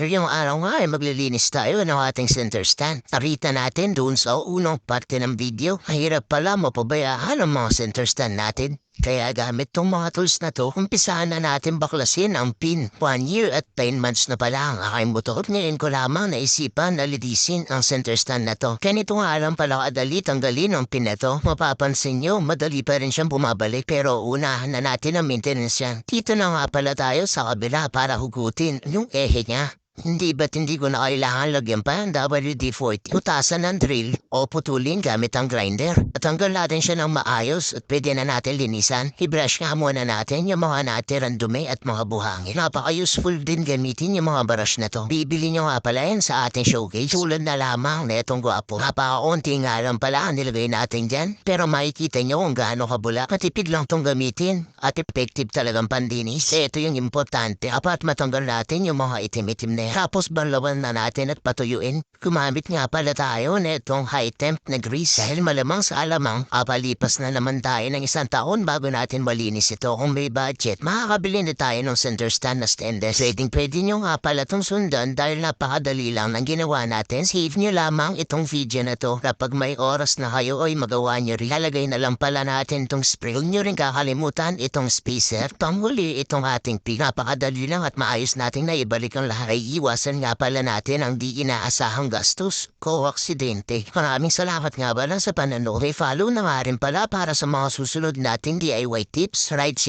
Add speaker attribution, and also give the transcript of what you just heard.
Speaker 1: Ngayong araw nga ay maglilinis tayo ng ating center stand. Tarita natin doon sa unang parte ng video. Mahirap pala mapabayaan ang mga center stand natin. Kaya gamit tong mga tools na to, umpisahan na natin baklasin ang pin. One year at 10 months na pala ang aking motor. Ngayon ko lamang naisipan na lidisin ang center stand na to. Ganito nga lang pala kadali tanggalin ang pin na to. Mapapansin nyo, madali pa rin siyang bumabalik. Pero unahan na natin ang maintenance yan. Dito na nga pala tayo sa kabila para hugutin yung ehe niya. Hindi ba't hindi ko na kailangan lagyan pa ang WD-40? Putasan ng drill o putulin gamit ang grinder. At hanggang natin siya ng maayos at pwede na natin linisan. I-brush nga muna natin yung mga natirang dumi at mga buhangin. Napaka-useful din gamitin yung mga brush na to. Bibili nyo nga pala yan sa ating showcase. Tulad na lamang na itong gwapo. Napaka-unti nga lang pala ang nilagay natin dyan. Pero makikita nyo kung gaano kabula. Matipid lang tong gamitin at effective talagang pandinis. Ito yung importante. Apat matanggal natin yung mga itim-itim na. Tapos banlawan na natin at patuyuin. Gumamit nga pala tayo na itong high temp na grease. Dahil malamang sa alamang, apalipas na naman tayo ng isang taon bago natin malinis ito. Kung may budget, makakabili na tayo ng center stand na stainless. Pwedeng pwede nyo nga pala itong sundan dahil napakadali lang ng ginawa natin. Save nyo lamang itong video na to. Kapag may oras na kayo ay magawa nyo rin. Lalagay na lang pala natin itong spray. Huwag nyo rin kakalimutan itong spacer. Panghuli itong ating pig. Napakadali lang at maayos nating naibalik ang lahat. Ay iwasan nga pala natin ang di inaasahang gastos ko aksidente. Maraming salamat nga pala sa pananood. Follow na nga rin pala para sa mga susunod nating DIY tips. Right